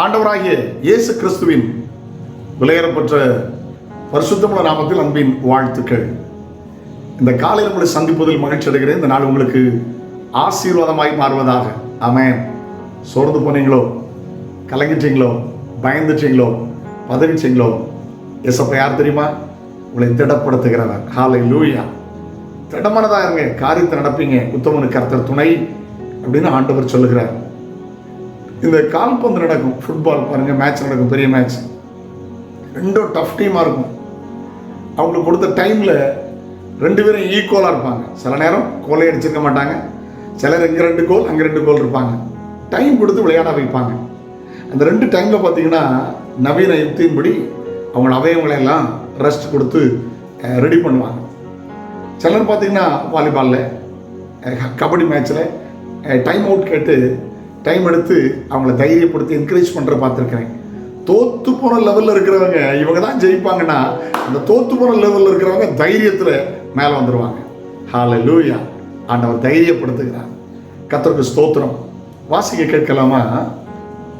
ஆண்டவராகிய இயேசு கிறிஸ்துவின் விலையேறப்பெற்ற பரிசுத்தமுள்ள நாமத்தில் அன்பின் வாழ்த்துக்கள். இந்த காலையில் உங்களை சந்திப்பதில் மகிழ்ச்சி அடைகிறேன். இந்த நாள் உங்களுக்கு ஆசீர்வாதமாய் மாறுவதாக. ஆமென். சோர்ந்து போனீங்களோ? கலங்கிட்டீங்களோ? பயந்துட்டீங்களோ? பதவிச்சிங்களோ எசப்ப யார் தெரியுமா? உங்களை திடப்படுத்துகிறவர். காலை லூயா திடமானதா இருங்க. காரியத்தை நடப்பீங்க. உத்தமனுக்கு கருத்தர் துணை அப்படின்னு ஆண்டவர் சொல்லுகிறார். இந்த கால்பந்து நடக்கும் ஃபுட்பால் பாருங்க மேட்ச் நடக்கும் பெரிய மேட்ச் ரெண்டும் டஃப் டீமாக இருக்கும். அவங்களுக்கு கொடுத்த டைமில் ரெண்டு பேரும் ஈக்குவலாக இருப்பாங்க. சில நேரம் கோலை அடிச்சிருக்க மாட்டாங்க. சிலர் இங்கே ரெண்டு கோல் அங்கே ரெண்டு கோல் இருப்பாங்க. டைம் கொடுத்து விளையாட வைப்பாங்க. அந்த ரெண்டு டைமில் பார்த்தீங்கன்னா நவீன யுக்தியின்படி அவங்க அவயவங்களையெல்லாம் ரெஸ்ட் கொடுத்து ரெடி பண்ணுவாங்க. சிலர் பார்த்தீங்கன்னா வாலிபாலில் கபடி மேட்ச்சில் டைம் அவுட் கேட்டு டைம் எடுத்து அவங்கள தைரியப்படுத்தி என்கரேஜ் பண்ணுற பார்த்துருக்கிறேன். தோத்து போன லெவலில் இருக்கிறவங்க இவங்க தான் ஜெயிப்பாங்கன்னா அந்த தோத்து போன லெவலில் இருக்கிறவங்க தைரியத்தில் மேலே வந்துடுவாங்க ஹால லூயா ஆண்டவர் தைரியப்படுத்துகிறார். கத்தருக்கு ஸ்தோத்திரம். வாசிக்க கேட்கலாமா?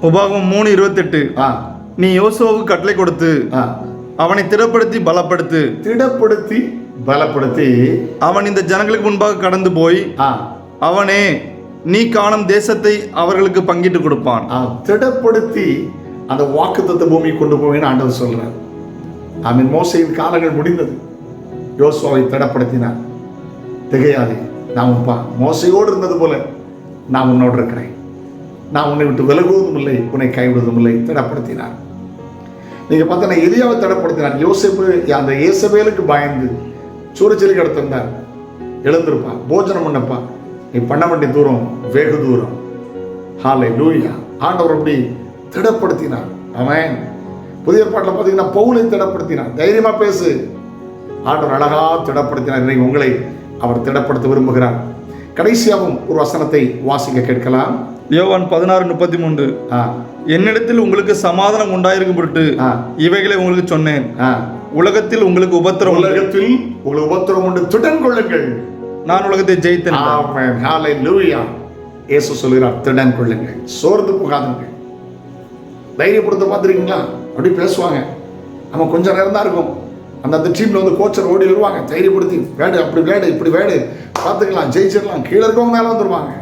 உபாகம் மூணு இருபத்தெட்டு. ஆ. நீ யோசுவாவுக்கு கட்டளை கொடுத்து ஆ. அவனை திடப்படுத்தி பலப்படுத்து. திடப்படுத்தி பலப்படுத்தி அவன் இந்த ஜனங்களுக்கு முன்பாக கடந்து போய் ஆ. அவனே நீ காணும் தேசத்தை அவர்களுக்கு பங்கிட்டு கொடுப்பான். திடப்படுத்தி அந்த வாக்குத்தத்த பூமி கொண்டு போவேன்னு ஆண்டவர் சொல்றார். ஆமீன். மோசையின் காலங்கள் முடிந்தது. யோசுவாவை திடப்படுத்தினார். திகையாதே நான் உப்பா மோசையோடு இருந்தது போல நான் உன்னோடு இருக்கிறேன். நான் உன்னை விட்டு விலகுவதும் இல்லை உன்னை கைவிடுவதும் இல்லை திடப்படுத்தினார். நீங்க பார்த்தா எரியாவை திடப்படுத்தினார். யோசிப்பு அந்த இயேசபேலுக்கு பயந்து சூரச்செலி கடத்திருந்தார் எழுந்திருப்பா போஜனம் பண்ணப்பா நீ பண்ண வேண்டிய தூரம் வெகு தூரம். ஹாலை லூயா ஆண்டவர் அப்படி திடப்படுத்தினார். அவன் புதிய பாட்டில் பார்த்தீங்கன்னா பவுலை திடப்படுத்தினார். தைரியமா பேசு. ஆண்டவர் அழகா திடப்படுத்தினார். இன்னைக்கு உங்களை அவர் திடப்படுத்த விரும்புகிறார். கடைசியாகவும் ஒரு வசனத்தை வாசிக்க கேட்கலாம். யோவான் பதினாறு முப்பத்தி மூன்று என்னிடத்தில் உங்களுக்கு சமாதானம் உண்டாயிருக்கும் பொருட்டு. இவைகளை உங்களுக்கு சொன்னேன். உலகத்தில் உங்களுக்கு உபத்திரம். உலகத்தில் உங்களுக்கு உபத்திரம் உண்டு. திடன் கொள்ளுங்கள் நான் உலகத்தை ஜெயித்தேன். ஹalleluya. இயேசு சொல்கிறார் திடன் கொள்ளுங்கள் சோர்ந்து போகாதுங்கள் தைரியப்படுத்த பார்த்துருக்கீங்களா? அப்படி பேசுவாங்க. நம்ம கொஞ்சம் நேரம் தான் இருக்கும். அந்த அந்த டீமில் வந்து கோச்சர் ஓடி வருவாங்க. தைரியப்படுத்தி வேடு அப்படி வேடு இப்படி வேடு பார்த்துக்கலாம் ஜெயிச்சிடலாம். கீழே இருக்கவங்க மேலே வந்துருவாங்க.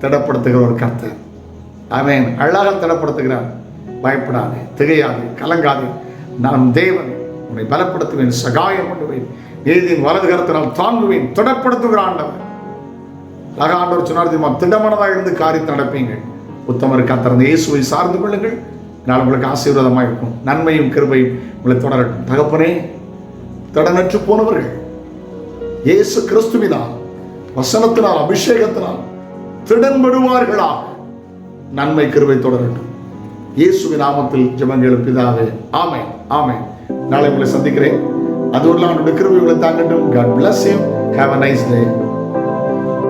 திடப்படுத்துகிற ஒரு கர்த்தர். அவன் அழகாக திடப்படுத்துகிறார். பயப்படாதே திகையாதே கலங்காதே. நான் தேவன் உன்னை பலப்படுத்துவேன் சகாயம் பண்ணுவேன். நீதியின் வலது கரத்தினால் தாங்குவேன் திடப்படுத்துகிற ஆண்டவர். அழகா ஆண்டவர் சொன்னார் தெரியுமா? இருந்து காரியத்தை நடப்பீங்க உத்தமர் கத்திறந்த இயேசுவை சார்ந்து கொள்ளுங்கள். நான் உங்களுக்கு ஆசீர்வாதமாக இருக்கும். நன்மையும் கிருபையும் உங்களை தொடரட்டும். தகப்பனே திடனற்று போனவர்கள் இயேசு கிறிஸ்துவினால் வசனத்தினால் அபிஷேகத்தினால் திடன்படுவார்களா? நன்மை கிருபை தொடரட்டும். இயேசுவின் நாமத்தில் ஜெபங்கள் பிதாவே ஆமை ஆமை நாளை உங்களை சந்திக்கிறேன். அதுவும் இல்லாமல் அவனுடைய கிருபைகளை தாங்கட்டும் God bless you have a nice day